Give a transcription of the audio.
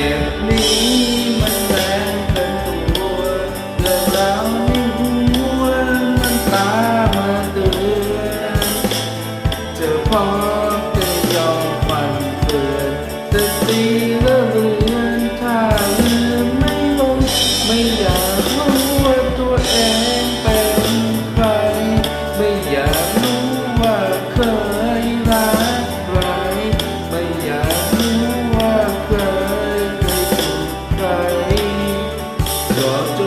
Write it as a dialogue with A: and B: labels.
A: จ็บนี้มันแรงกินตัวเรื่องรานิ่หัวมันตามาเตือนเธอพอจะยอม melhor.